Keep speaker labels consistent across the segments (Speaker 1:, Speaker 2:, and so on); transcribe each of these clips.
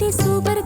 Speaker 1: super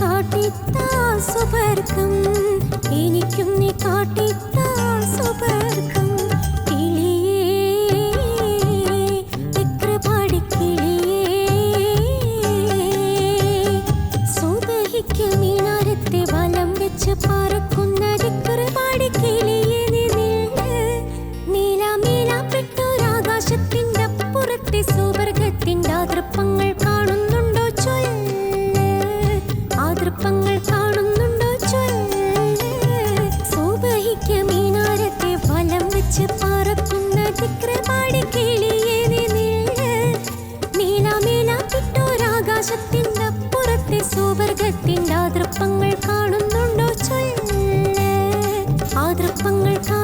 Speaker 1: കാട്ടിത്താ സുവർഗം എനിക്കും സന്തർപ്പങ്ങൾ